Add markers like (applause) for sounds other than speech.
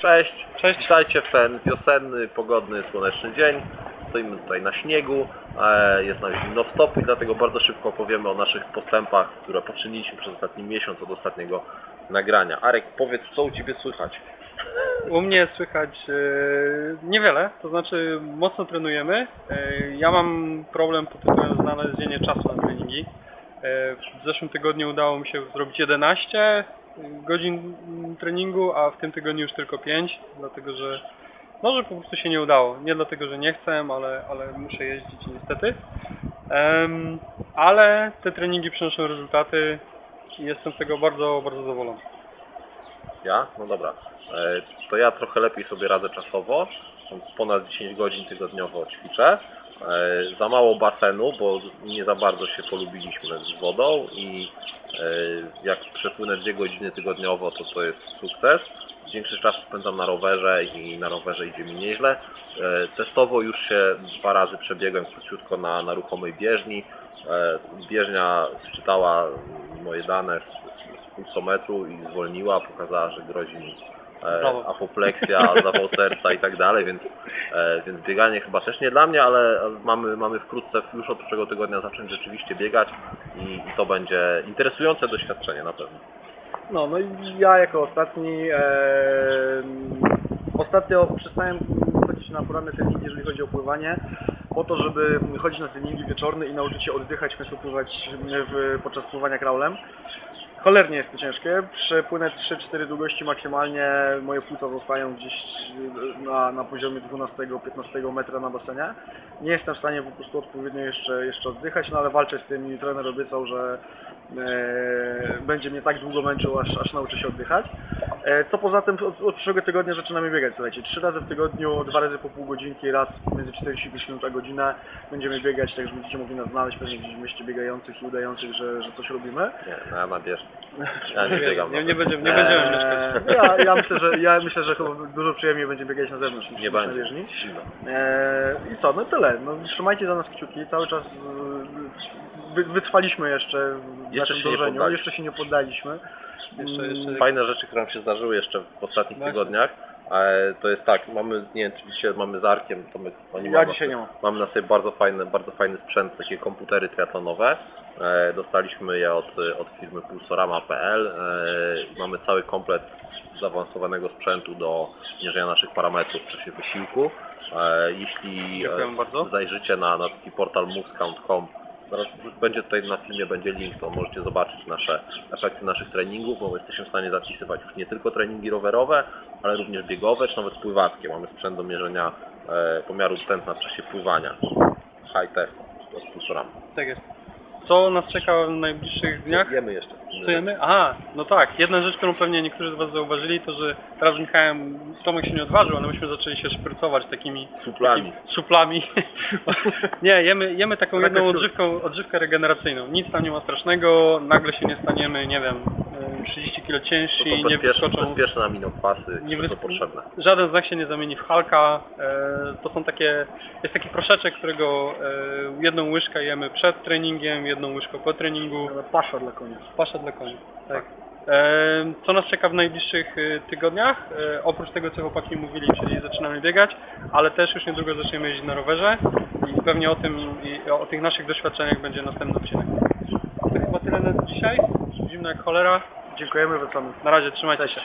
Cześć. Cześć. Witajcie w ten wiosenny, pogodny, słoneczny dzień. Stoimy tutaj na śniegu, e, jest nam zimno w i dlatego bardzo szybko opowiemy o naszych postępach, które poczyniliśmy przez ostatni miesiąc od ostatniego nagrania. Arek, powiedz, co u Ciebie słychać? U mnie słychać e, niewiele, to znaczy mocno trenujemy. E, ja mam problem pod tytułem znalezienie czasu na treningi. E, w zeszłym tygodniu udało mi się zrobić 11 godzin treningu, a w tym tygodniu już tylko 5, dlatego że może po prostu się nie udało. Nie dlatego, że nie chcę, ale, ale muszę jeździć niestety. Em, ale te treningi przynoszą rezultaty i jestem z tego bardzo, bardzo zadowolony. Ja? No dobra. E, to ja trochę lepiej sobie radzę czasowo. Ponad 10 godzin tygodniowo ćwiczę. E, za mało basenu, bo nie za bardzo się polubiliśmy z wodą i jak przepłynę 2 godziny tygodniowo, to to jest sukces. Większość czasu spędzam na rowerze i na rowerze idzie mi nieźle. E, Testowo już się dwa razy przebiegłem króciutko na, na ruchomej bieżni. E, Bieżnia sczytała moje dane z pulsometru i zwolniła, pokazała, że grozi mi e, apopleksja, (laughs) zawał serca i tak dalej, więc, e, więc bieganie chyba też nie dla mnie, ale mamy, mamy wkrótce już od przyszłego tygodnia zacząć rzeczywiście biegać i, i to będzie interesujące doświadczenie na pewno. No, no i ja jako ostatni e, ostatnio przestałem chodzić na poranne treningi, jeżeli chodzi o pływanie, po to, żeby chodzić na treningi wieczorne i nauczyć się oddychać, w końcu pływać w, podczas pływania kraulem. Cholernie jest to ciężkie. Przepłynę 3-4 długości maksymalnie, moje płuca zostają gdzieś na, na poziomie 12-15 metra na basenie. Nie jestem w stanie po prostu odpowiednio jeszcze, jeszcze oddychać, no ale walczę z tym i trener obiecał, że e, będzie mnie tak długo męczył, aż, aż nauczę się oddychać. E, co poza tym od, od przyszłego tygodnia zaczynamy biegać, słuchajcie, trzy razy w tygodniu, dwa razy po pół godzinki, raz między 45 minut a godzinę będziemy biegać, tak że będziecie mogli nas znaleźć pewnie gdzieś w mieście biegających i udających, że, że coś robimy. Nie, no ja na bieżni. (laughs) Ja nie biegam. Nie, na nie, bieżni. będziemy, nie będziemy Eee, mieszkać. ja, ja myślę, że ja myślę, że chyba dużo przyjemniej będzie biegać na zewnątrz niż Nie na. Eee, I co, no tyle. No, trzymajcie za nas kciuki. Cały czas e, wy, wytrwaliśmy jeszcze w Jeszcze naszym nie dążeniu. Jeszcze się nie poddaliśmy. Jeszcze- jeszcze- Fajne rzeczy, które nam się zdarzyły jeszcze w ostatnich Właśnie. tygodniach. E, to jest tak, mamy, nie wiem, czy dzisiaj mamy z Arkiem, to my oni Ja mamy, dzisiaj nie mam. Mamy na sobie bardzo fajny, bardzo fajny sprzęt, takie komputery triatlonowe. E, dostaliśmy je od, od firmy pulsorama.pl. E, mamy cały komplet zaawansowanego sprzętu do mierzenia naszych parametrów w czasie wysiłku. E, jeśli Dziękujemy e, bardzo. zajrzycie na, na taki portal movescount.com, zaraz będzie tutaj na filmie będzie link, to możecie zobaczyć nasze efekty naszych treningów, bo jesteśmy w stanie zapisywać już nie tylko treningi rowerowe, ale również biegowe, czy nawet pływackie. Mamy sprzęt do mierzenia e, pomiaru tętna w czasie pływania. High tech pulsorami. Tak jest. Co nas czeka w najbliższych dniach? Jemy jeszcze. Co jemy? Aha, no tak. Jedna rzecz, którą pewnie niektórzy z Was zauważyli, to że teraz z Michałem Tomek się nie odważył, ale myśmy zaczęli się szprycować takimi Suplami. takimi suplami. (laughs) nie, jemy, jemy taką jedną odżywką, odżywkę regeneracyjną. Nic tam nie ma strasznego, nagle się nie staniemy, nie wiem, e, 30 kilo To ciężsi, są nie wyskoczą. bezpieczne aminokwasy, Nie wys- potrzebne. Żaden znak się nie zamieni w Halka. E, to są takie, jest taki proszeczek, którego e, jedną łyżkę jemy przed treningiem, jedną łyżkę po treningu. Ale Pasza dla konia. Pasza dla koni. Tak. E, co nas czeka w najbliższych tygodniach? Oprócz tego, co chłopaki mówili, czyli zaczynamy biegać, ale też już niedługo zaczniemy jeździć na rowerze i pewnie o tym i o tych naszych doświadczeniach będzie następny odcinek. To chyba tyle na dzisiaj. Zimno jak cholera. Dziękujemy, wracamy. Na razie, trzymajcie się.